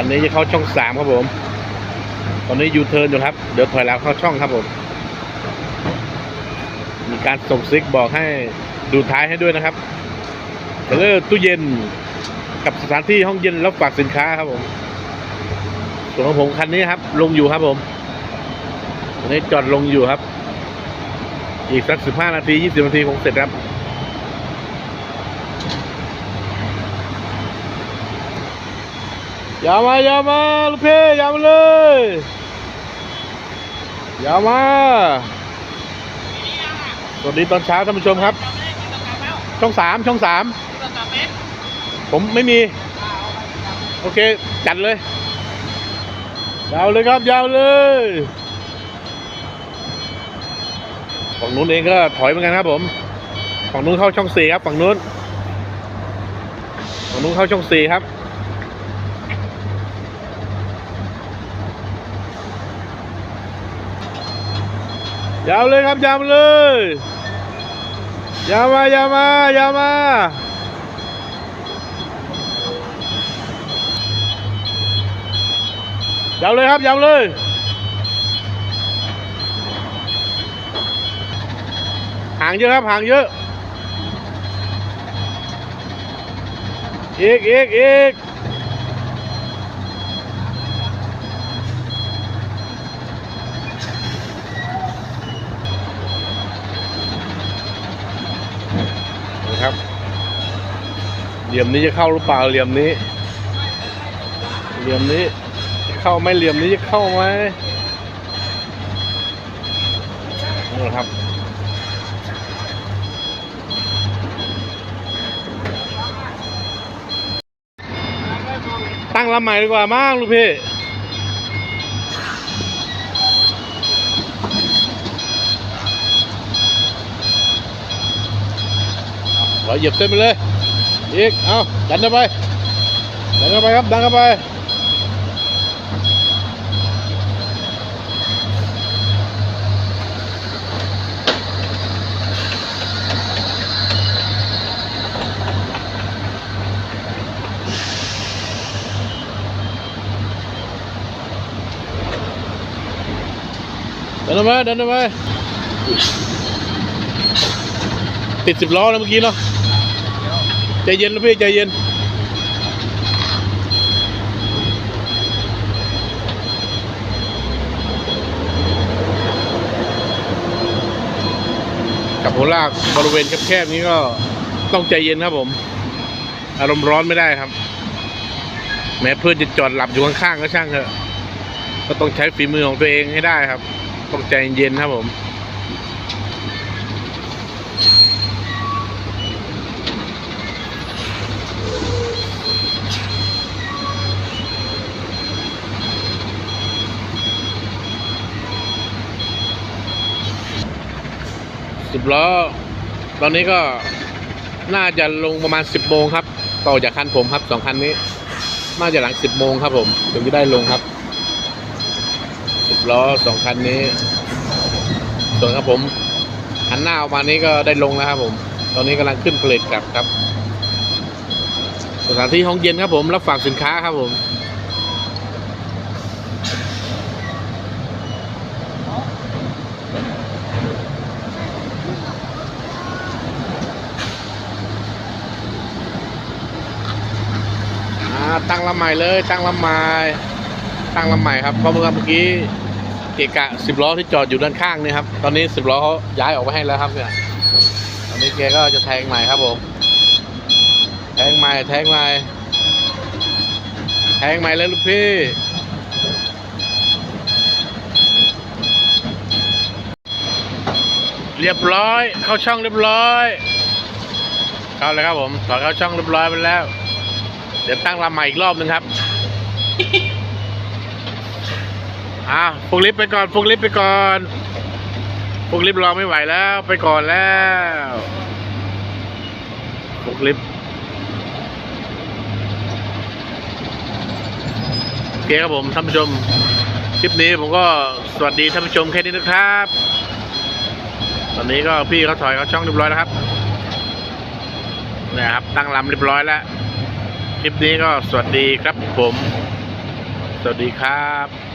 คันนี้จะเข้าช่องสามครับผม ตอนนี้ยูเทิร์นอยู่ครับ เดี๋ยวถอยหลังเข้าช่องครับผม มีการส่งซิกบอกให้ดูท้ายให้ด้วยนะครับเออตู้เย็นกับสถานที่ห้องเย็นรับฝากสินค้าครับผม ส่วนของผมคันนี้ครับ ลงอยู่ครับผมตอนนี้จอดลงอยู่ครับ อีกสักสิบห้านาทียี่สิบนาทีคงเสร็จครับ อย่ามาอย่ามาลูกพี่อย่ามาเลยอย่ามาสวัสดีตอนเช้าท่านผู้ชมครับ ช่องสามช่องสามผมไม่มี โอเค จัดเลย ยาวเลยครับยาวเลยฝั่งนู้นเองก็ถอยเหมือนกันครับผมฝั่งนู้นเข้าช่องสี่ครับฝั่งนู้นฝั่งนู้นเข้าช่องสี่ครับ ยาวเลยครับยาวเลยยาวมายาวมายาวมายาวเลยครับยาวเลยห่างเยอะครับห่างเยอะอีกอีกอีกนะครับ เหลี่ยมนี้จะเข้าหรือเปล่าเหลี่ยมนี้ เหลี่ยมนี้จะเข้าไหมเหลี่ยมนี้จะเข้าไหมนี่ครับตั้งลำใหม่ดีกว่ามั้งลูกพี่เราเหยียบเส้นไปเลย อีก เอาดันเข้าไปดันเข้าไปครับ ดันเข้าไป ดันเข้าไปดันเข้าไปติดสิบล้อแล้วเมื่อกี้เนาะ ใจเย็นนะพี่ใจเย็นกับหัวลากบริเวณแคบๆนี้ก็ต้องใจเย็นครับผม อารมณ์ร้อนไม่ได้ครับ แม้เพื่อนจะจอดหลับอยู่ข้างๆก็ช่างเถอะ ก็ต้องใช้ฝีมือของตัวเองให้ได้ครับ ต้องใจเย็นครับผม ล้อ ตอนนี้ก็น่าจะลงประมาณสิบโมงครับ ต่อจากคันผมครับสองคันนี้ น่าจะหลังสิบโมงครับ ผมถึงจะได้ลงครับสิบล้อสองคันนี้ ส่วนครับผมหันหน้าออกมานี้ก็ได้ลงแล้วครับผม ตอนนี้กำลังขึ้นเกรดกลับครับ สถานที่ห้องเย็นครับผมรับฝากสินค้าครับผม ตั้งลำใหม่เลย ตั้งลำใหม่ตั้งลำใหม่ครับเพราะเมื่อกี้เกะกะสิบล้อที่จอดอยู่ด้านข้างนี่ครับ ตอนนี้สิบล้อเขาย้ายออกไปให้แล้วครับเนี่ยตอนนี้แกก็จะแทงใหม่ครับผมแทงใหม่แทงใหม่แทงใหม่เลยลูกพี่เรียบร้อย เข้าช่องเรียบร้อย เข้าเลยครับผมถอดเข้าช่องเรียบร้อยไปแล้ว ดี๋ยวตั้งลำใหม่อีกรอบหนึ่งครับอะฟุกลิฟต์ไปก่อนฟุกลิฟต์ไปก่อนฟุกลิฟต์รอไม่ไหวแล้วไปก่อนแล้วฟุกลิฟต์โอเคครับผมท่านผู้ชม คลิปนี้ผมก็สวัสดีท่านผู้ชมแค่นี้นะครับ ตอนนี้ก็พี่เขาถอยเขาช่องเรียบร้อยแล้วครับนะครับตั้งลำเรียบร้อยแล้ว คลิปนี้ก็สวัสดีครับผม สวัสดีครับ